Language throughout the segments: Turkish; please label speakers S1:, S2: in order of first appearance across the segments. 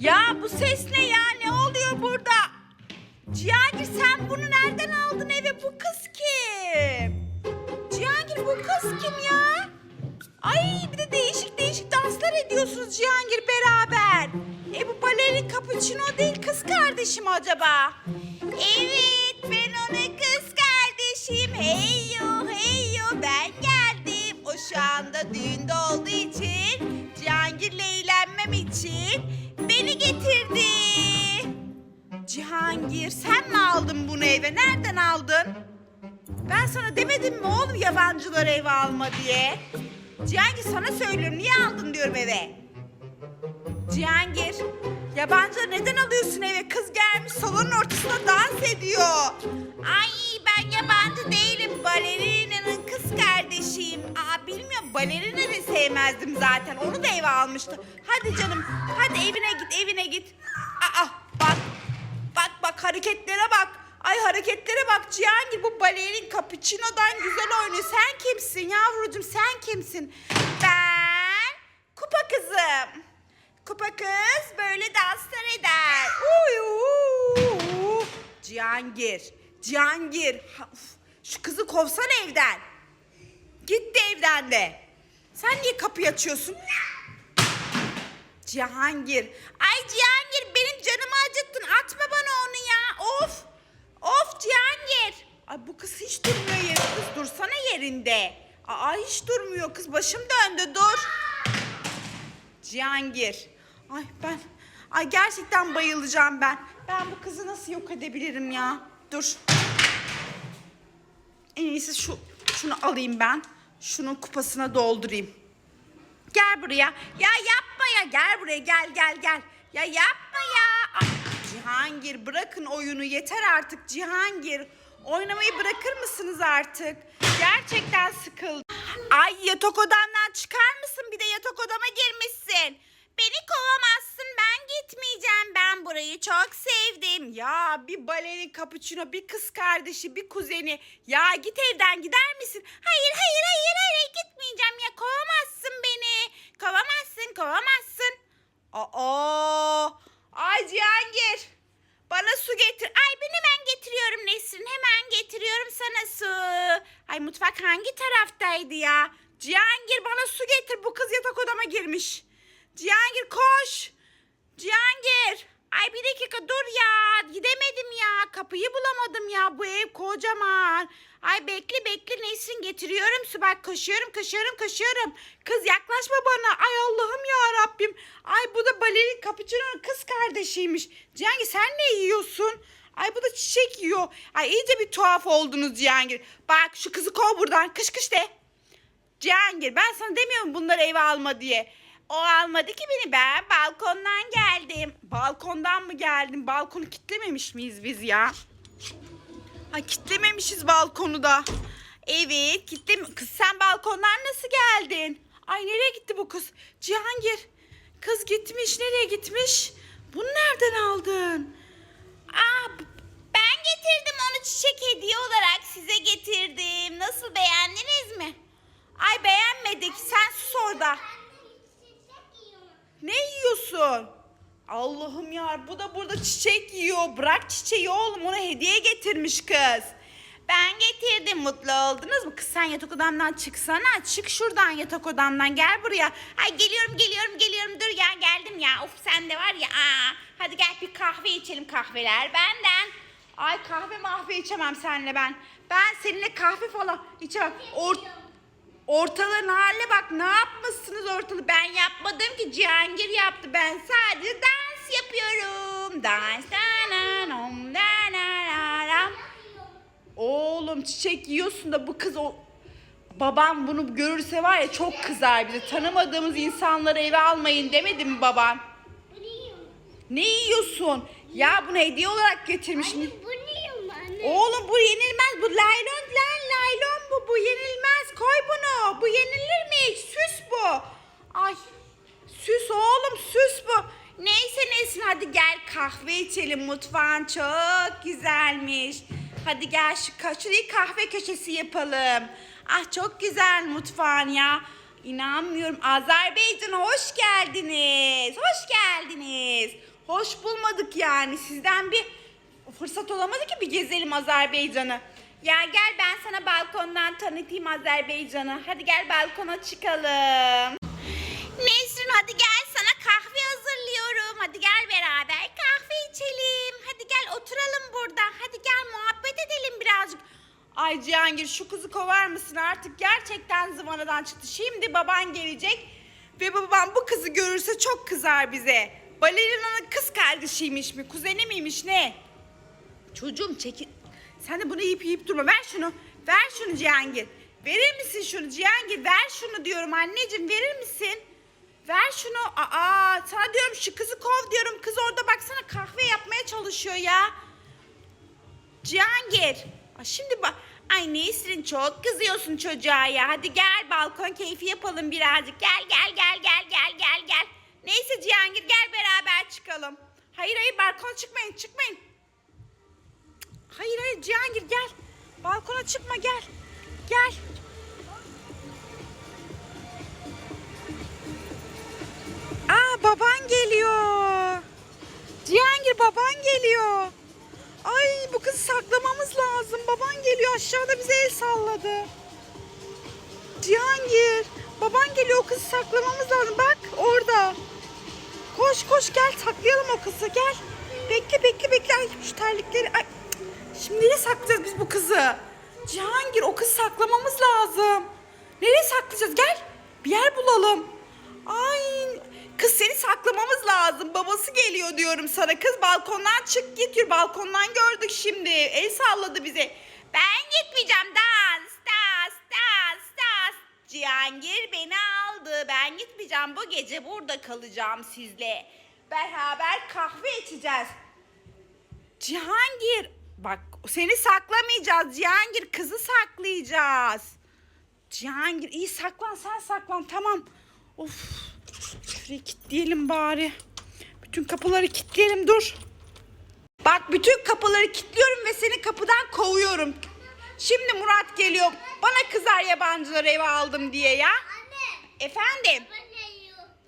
S1: Ya bu ses ne ya? Ne oluyor burada? Cihangir sen bunu nereden aldın eve? Bu kız kim? Cihangir bu kız kim ya? Ay bir de değişik değişik danslar ediyorsunuz Cihangir beraber. E bu balerin cappuccino değil kız kardeşim acaba? Evet Cihangir sen mi aldın bunu eve? Nereden aldın? Ben sana demedim mi oğlum yabancılar eve alma diye? Cihangir sana söylüyorum niye aldın diyorum eve. Cihangir yabancıları neden alıyorsun eve? Kız gelmiş salonun ortasında dans ediyor. Ay ben yabancı değilim. Balerina'nın kız kardeşiyim. Aa bilmiyorum balerina da sevmezdim zaten. Onu da eve almıştı. Hadi canım hadi evine git evine git. Aa bak hareketlere bak. Ay hareketlere bak Cihangir bu balerin cappuccino'dan güzel oynuyor. Sen kimsin yavrucuğum sen kimsin? Ben kupa kızım. Kupa kız böyle danslar eder. Uy, uy, uy. Cihangir, Cihangir. Şu kızı kovsan evden. Gitti evden de. Sen niye kapıyı açıyorsun? Cihangir. Ay Cihangir. Atma bana onu ya. Of. Of Cihangir. Ay bu kız hiç durmuyor yerinde. Kız dursana yerinde. Aa hiç durmuyor kız. Başım döndü dur. Cihangir. Ay ben. Ay gerçekten bayılacağım ben. Ben bu kızı nasıl yok edebilirim ya? Dur. En iyisi şu şunu alayım ben. Şunun kupasına doldurayım. Gel buraya. Ya yapma ya. Gel buraya. Gel gel gel. Ya yapma ya. Ay, Cihangir bırakın oyunu. Yeter artık Cihangir. Oynamayı bırakır mısınız artık? Gerçekten sıkıldım. Ay yatak odamdan çıkar mısın? Bir de yatak odama girmişsin. Beni kovamazsın. Ben gitmeyeceğim. Ben burayı çok sevdim. Ya bir balerin cappuccino, bir kız kardeşi, bir kuzeni. Ya git evden gider misin? Hayır, hayır, hayır, hayır. Gitmeyeceğim ya. Kovamazsın beni. Kovamazsın, kovamazsın. Aa! Ay Cihangir. Bana su getir. Ay ben hemen getiriyorum Nesrin. Hemen getiriyorum sana su. Ay mutfak hangi taraftaydı ya? Cihangir bana su getir. Bu kız yatak odama girmiş. Cihangir koş. Cihangir. Ay bir dakika dur ya. Gidemedim ya. Kapıyı bulamadım ya. Bu ev kocaman. Ay bekle bekle Nesrin getiriyorum su. Bak koşuyorum koşuyorum koşuyorum. Kız yaklaşma bana. Ay Allah'ım ya Rabbim. Ay bu da balerin cappuccino'nun kız kardeşiymiş. Cihangir sen ne yiyorsun? Ay bu da çiçek yiyor. Ay iyice bir tuhaf oldunuz Cihangir. Bak şu kızı kov buradan. Kış kış de. Cihangir ben sana demiyorum bunları eve alma diye. O almadı ki beni ben balkondan geldim. Balkondan mı geldim? Balkonu kitlememiş miyiz biz ya? Ha kitlememişiz balkonu da. Evet kitle Kız sen balkondan nasıl geldin? Ay nereye gitti bu kız? Cihangir. Kız gitmiş nereye gitmiş? Bunu nereden aldın? Aa ben getirdim onu çiçek hediye olarak size getirdim. Nasıl beğendiniz mi? Ay beğenmedik. Sen sus orada. Ne yiyorsun? Allah'ım ya bu da burada çiçek yiyor. Bırak çiçeği oğlum ona hediye getirmiş kız. Ben getirdim mutlu oldunuz mu? Kız sen yatak odamdan çıksana. Çık şuradan yatak odamdan gel buraya. Ay geliyorum geliyorum geliyorum dur ya geldim ya. Of sen de var ya. Aa, hadi gel bir kahve içelim kahveler benden. Ay kahve mahve içemem seninle ben. Ben seninle kahve falan içemem. Or Ortalığın haline bak ne yapmışsınız ortalığı ben yapmadım ki Cihangir yaptı ben sadece dans yapıyorum dans dananom dananaram. Oğlum çiçek yiyorsun da bu kız o babam bunu görürse var ya çok kızar bize tanımadığımız insanları eve almayın demedi mi baban? Ne yiyorsun? Ya bunu hediye olarak getirmiş mi? Oğlum bu yenilmez. Bu laylon kahve içelim. Mutfağın çok güzelmiş. Hadi gel şu ka- şurayı kahve köşesi yapalım. Ah çok güzel mutfağın ya. İnanmıyorum. Azerbaycan'a hoş geldiniz. Hoş geldiniz. hoş bulmadık yani. Sizden bir fırsat olamadı ki bir gezelim Azerbaycan'ı. Ya gel ben sana balkondan tanıtayım Azerbaycan'ı. Hadi gel balkona çıkalım. Hadi gel sana kahve hazırlıyorum. Hadi gel beraber kahve içelim. Hadi gel oturalım burada. Hadi gel muhabbet edelim birazcık. Ay Cihangir şu kızı kovar mısın artık gerçekten zıvanadan çıktı. Şimdi baban gelecek ve babam bu kızı görürse çok kızar bize. Balerina'nın kız kardeşiymiş mi kuzeni miymiş ne? Çocuğum çekil. Sen de bunu yiyip yiyip durma. Ver şunu. Ver şunu Cihangir. Verir misin şunu Cihangir? Ver şunu diyorum anneciğim. Verir misin? Ver şunu. Aa sana diyorum şu kızı kov diyorum. Kız orada baksana kahve yapmaya çalışıyor ya. Cihangir. Ay şimdi bak. Ay Nesrin çok kızıyorsun çocuğa ya. Hadi gel balkon keyfi yapalım birazcık. Gel gel gel gel gel gel gel. Neyse Cihangir gel beraber çıkalım. Hayır hayır balkona çıkmayın çıkmayın. Hayır hayır Cihangir gel. Balkona çıkma gel. Gel. Baban geliyor. Cihangir baban geliyor. Ay bu kızı saklamamız lazım. Baban geliyor aşağıda bize el salladı. Cihangir baban geliyor o kızı saklamamız lazım. Bak orada. Koş koş gel saklayalım o kızı gel. Bekle bekle bekle. Ay şu terlikleri. Ay. Şimdi nereye saklayacağız biz bu kızı? Cihangir o kızı saklamamız lazım. Nereye saklayacağız? Gel bir yer bulalım. Ay kız seni saklamamız lazım. Babası geliyor diyorum sana. Kız balkondan çık git yürü. Balkondan gördük şimdi. El salladı bize. Ben gitmeyeceğim. Dans, dans, dans, dans. Cihangir beni aldı. Ben gitmeyeceğim. Bu gece burada kalacağım sizle. Beraber kahve içeceğiz. Cihangir bak seni saklamayacağız Cihangir kızı saklayacağız. Cihangir iyi saklan sen saklan tamam. Of şurayı kilitleyelim bari. Bütün kapıları kilitleyelim dur. Bak bütün kapıları kilitliyorum ve seni kapıdan kovuyorum. Şimdi Murat geliyor. Bana kızar yabancılar eve aldım diye ya.
S2: Anne.
S1: Efendim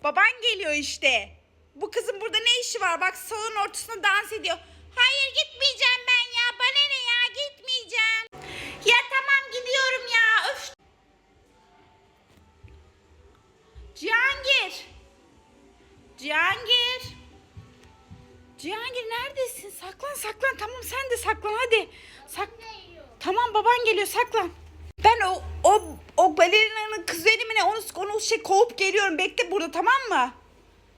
S1: baban geliyor işte. Bu kızın burada ne işi var? Bak salon ortasında dans ediyor. Hayır gitmeyeceğim ben ya. Bana ne ya gitmeyeceğim. Ya tamam gidiyorum ya. Öf. Cihangir. Cihangir. Cihangir neredesin? Saklan saklan. Tamam sen de saklan hadi. Sak. Tamam baban geliyor saklan. Ben o o o balerinanın kuzeni ne onu onu şey kovup geliyorum. Bekle burada tamam mı?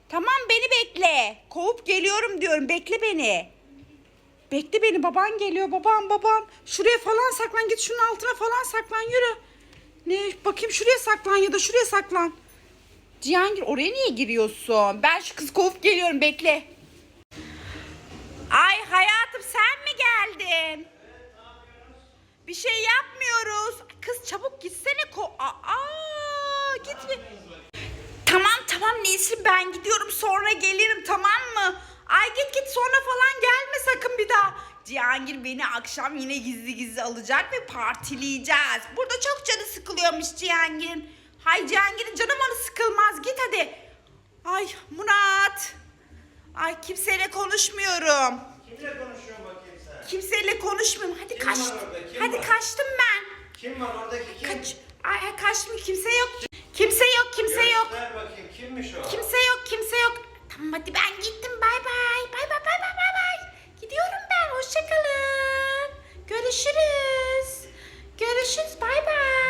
S1: Tamam beni bekle. Kovup geliyorum diyorum. Bekle beni. Bekle beni. Baban geliyor. Babam babam. Şuraya falan saklan. Git şunun altına falan saklan. Yürü. Ne bakayım şuraya saklan ya da şuraya saklan. Cihangir oraya niye giriyorsun? Ben şu kızı kovup geliyorum. Bekle. Ay hayatım sen mi geldin? Bir şey yapmıyoruz. Kız çabuk gitsene ko. Aa, gitme. Tamam tamam Nesrin ben gidiyorum sonra gelirim tamam mı? Ay git git sonra falan gelme sakın bir daha. Cihangir beni akşam yine gizli gizli alacak ve partileyeceğiz. Burada çok canı sıkılıyormuş Cihangir'in. Ay Cihangir'in canım onu sıkılmaz. Git hadi. Ay Murat. Ay kimseyle konuşmuyorum.
S3: Kimle konuşuyorsun bakayım sen?
S1: Kimseyle konuşmuyorum. Hadi
S3: kim kaçtım.
S1: Hadi
S3: var?
S1: kaçtım ben.
S3: Kim var oradaki kim?
S1: Kaç Ay kaçtım kimse yok. Kimse yok, kimse Göster yok.
S3: Göster bakayım kimmiş o?
S1: Kimse yok, kimse yok. Tamam hadi ben gittim. Bay bay. Bay bay bay bay bay bay. Gidiyorum ben. Hoşçakalın. Görüşürüz. Görüşürüz. Bay bay.